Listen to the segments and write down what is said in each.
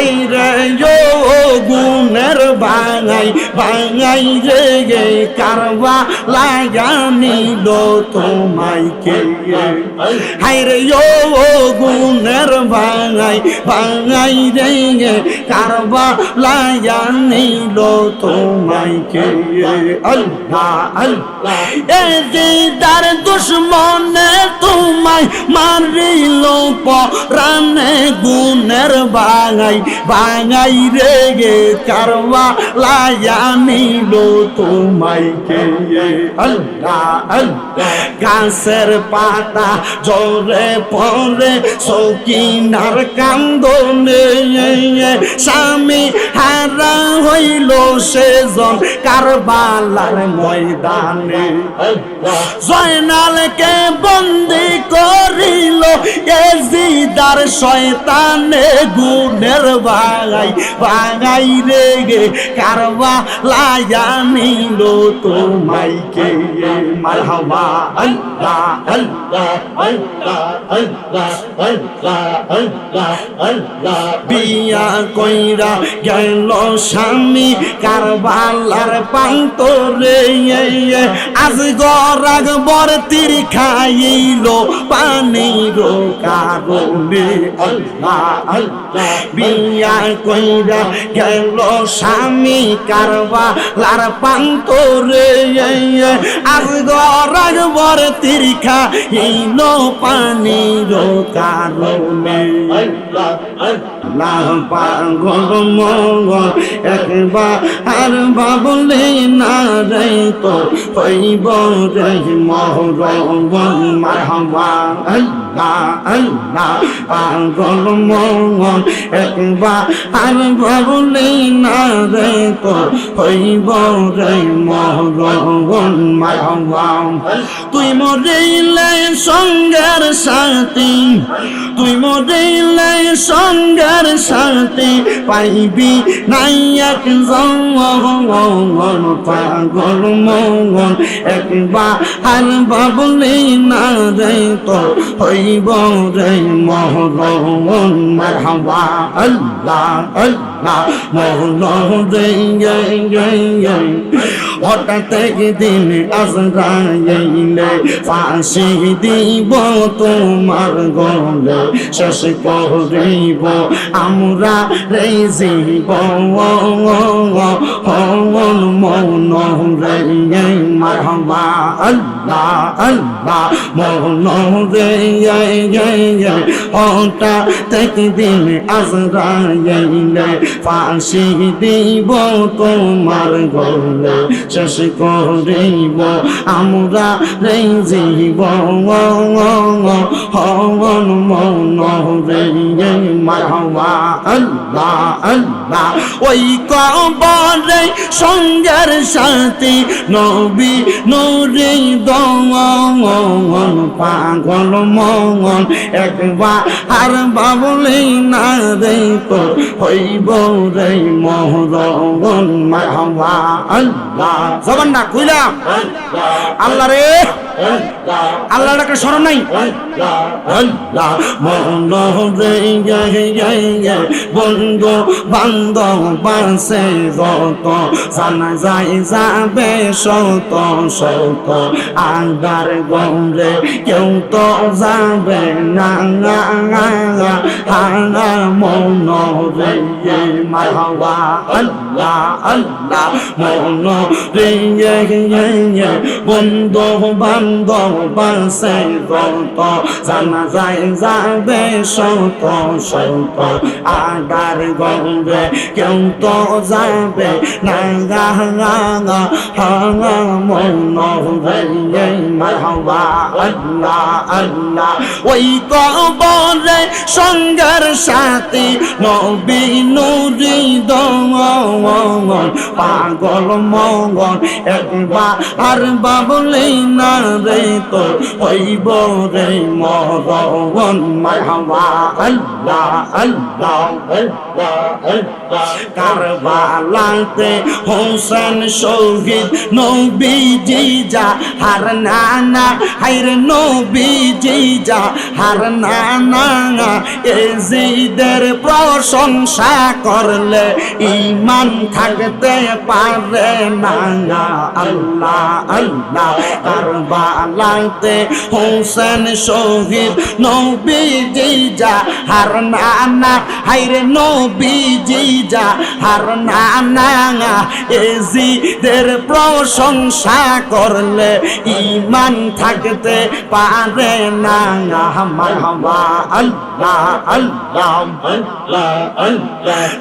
বাইরে রে ও গুণের বাঙাই বাঙাই রে গে কারবা লাগানিল তোমায় কে। হাই রে ও গুণের বাঙাই বাঙাই রে গে কারবা লাগানিল তোমায় কে। আল্লাহ আল্লাহ, এ যে দার দুশ্মনে তোমায় মারিল পরানে গুণের বাঙাই বাঙাই রে গে কারবা লায়ানিল তোমায় কে। আল্লাহ গাছের পাতা জোরে পরে সকিনার কান্দনে স্বামী হারা হইল সেজন কারবালার ময়দানে। জয়নালকে বন্দি করিল এজিদার শয়তানে, গুণের বাগাই বাগাই রে গে কারবা লায়া নিল তোমায় কে? মারহাবা, আল্লাহ আল্লাহ আল্লাহ আল্লাহ আল্লাহ আল্লাহ আল্লাহ। বিয়া কইরা গেল স্বামী কারবালার পান্তরে, আজ গরাগ বরতির খাইল পানির কারণে। আল্লাহ আল্লাহ। বিয়া কইরা গেল স্বামী কারবালার পান্তরে আজ গরাগ বরতির খাইল পানির কারণে। পাগল মঙ্গল একবার আর ভাবলে না রে তো হইব রে মহরবন মারহাবা। আল্লাহ আল্লাহ পাগল মঙ্গল একবার আর ভাবলে না রে তো হইব রে মহরবন মারহাবা তুই মরিলে সঙ্গের সাথী, তুই মরিলে সঙ্গের সাথে পাইবি নাই এক জঙ্গল পাগল, মঙ্গল। একবার আর বাবলে না রে তো হইব রে মহরমন। মারহাবা, আল্লাহ আল্লাহ মহল রে হঠাৎ একদিন আজরাইলে ফাঁসি দিব তোমার গলে শেষ করিব আমরা রে জীব। মন রে মারহাবা আল্লাহ আল্লাহ, মন রে হঠাৎ একদিন আজরাইলে ফাঁসি দিব তোমার গলে, শেষ করিব আমরা রে জীব হন মন রে মারহাবা আল্লাহ আল্লাহ ওই কবরে সঙ্গের সাথে নবী নুরে দমন পাগল মঙ্গল একবার আর বাবলে না রে তো হইব রে মহরগন মারহাবা আল্লাহ। জবানটা কইলাম আল্লাহ রে। আল্লাহর একটা স্মরণ নাই? আল্লাহ। মন রে বন্ধু বান্ধব বাসে যত জানা যায় যাবে শত শত আগার গমরে কেউ তো যাবে না হানা মন রে মারহাবা। আল্লাহ আল্লাহ মন রে বন্ধু বান্ধব বাসে যত জানা যায় যাবে শত শত আগার গঙ্গে কেউ তো যাবে না গা গা হাঙা মন রে মারহাবা আল্লাহ আল্লাহ ওই কবরে সঙ্গের সাথে নবী নুরি দমন পাগল মঙ্গল, একবার আর বাবলে না রে তো হইব রে আল্লাহ আল্লাহ কারবালাতে হোসেন শহীদ নবীজি যা হার নানা হাইর নবীজি যা হার নানা এজিদের প্রশংসা করলে ইমান থাকতে পারে না আল্লাহ আল্লাহ। কারবালাতে হোসেন শহীদ নবীজি যা হার নানা হাইরে নবীজি যা হার নানা। এজিদের প্রশংসা করলে ইমান থাকতে পারে না মারহাবা আল্লাহ।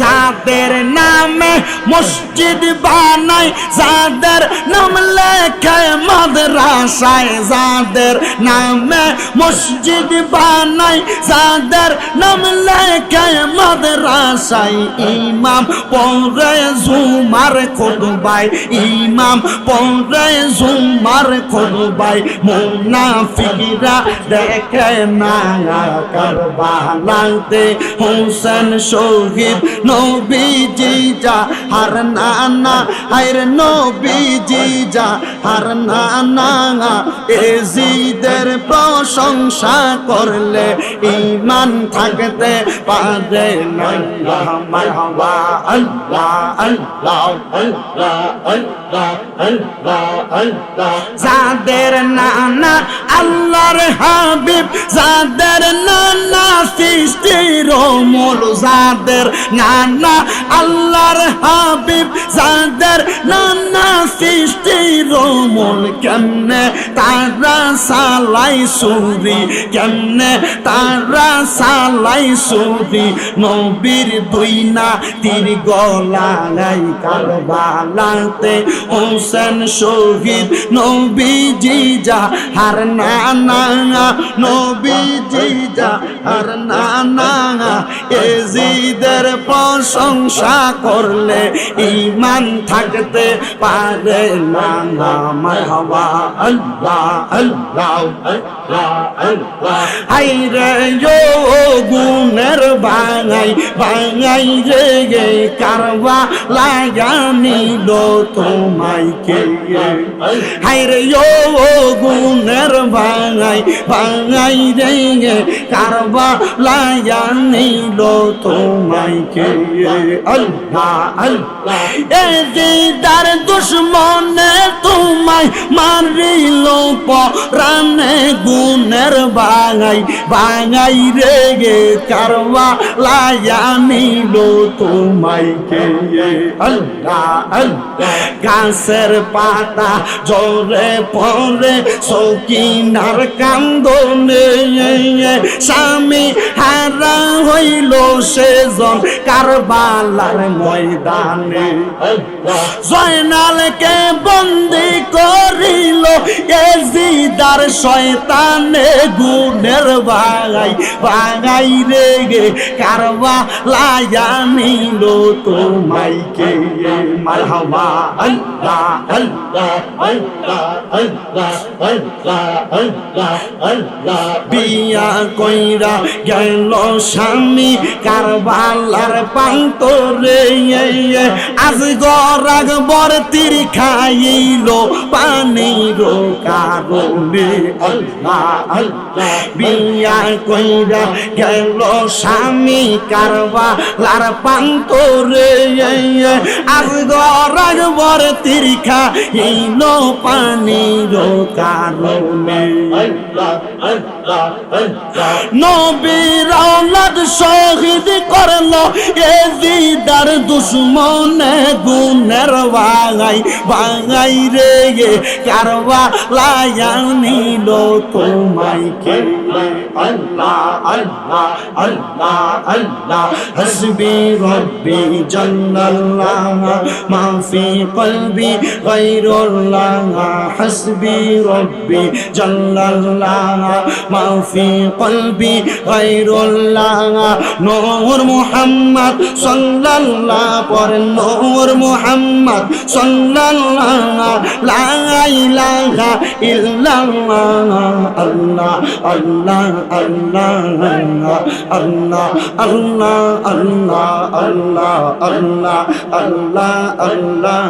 যাদের নামে মসজিদ বানাই, যাদের নাম লেখে মাদ্রাসায়, যাদের নামে মসজিদ বানাই, যাদের নাম লেখে মাদ্রাসায়। ইমাম পরে জুমার খুতবাই ইমাম পরে জুমার খুতবাই মুনাফিকরা দেখে না কারবালাতে হোসেন শহীদ নবীজি যা হার নানা হাইর নবীজি যা হার নানা এজিদের প্রশংসা করলে ইমান থাকতে পারে না। মারহাবা আল্লাহ আল্লাহ। যাদের নানা আল্লাহর হাবিব, যাদের নানা সৃষ্টির মূল যাদের নানা আল্লাহর হাবিব, যাদের নানা সৃষ্টির মূল কেমনে তারা সালাই সুরি, কেমনে তারা সালাই সুরি? নবীর দুই না তীর গলায় কারবালাতে হোসেন শহীদ, নবীজি যা হার নানা, নবীজি যা হার নানা এজিদের প্রশংসা করলে ইমান থাকতে পারে না মারহাবা আল্লাহ আল্লাহ। হাইরে গুণের বাঙাই বাঙাই রে গে কারবা লাগানিল তোমায় কে। হাইরে গুণের বাঙাই বাঙাই রে গে কারবা লাগানিল তোমায় কে। আল্লাহ দুশ্মনে তোমায় মারিল পরানে গুণের বাঙাই বাঙাই রে গে কারবা লায়া নিল তোমায় কে? আল্লাহ আল্লাহ গাছের পাতা জোরে পরে সৌকিনার কান্দনে স্বামী হারা হইল সেজন কারবালার ময়দানে। জয়নালকে বন্দি করিল এজিদার শয়তানে গুণের বাগাই বাগাই রে গে কারবা লায়া নিল তোমাইকে মারহাবা, আল্লাহ আল্লাহ আল্লাহ আল্লাহ আল্লাহ আল্লাহ আল্লাহ। বিয়া কইরা গেল স্বামী কারবালার পান্তরে আজ গরাগ বরতির খাইল পানির কারণে আল্লাহ আল্লাহ বিয়া কইরা গেল স্বামী কারবালার পান্তরে। আজ গরাগ বরতির খাইল পানির কারণে নবীর শহীদ করল, এ দিদার দুশ্মনে গুনের বাঙাই। বাঙাই রে গে কারবা লায়া নিল তোমায় কে? আল্লাহ আল্লাহ আল্লাহ আল্লাহ হসবি রব্বি জাল্লাল্লাহ قلبي غير الله حسبي ربي جل الله ما في قلبي غير الله نور محمد صلى الله پر نور محمد صلى الله لا إله إلا الله الله الله الله الله الله الله الله الله الله الله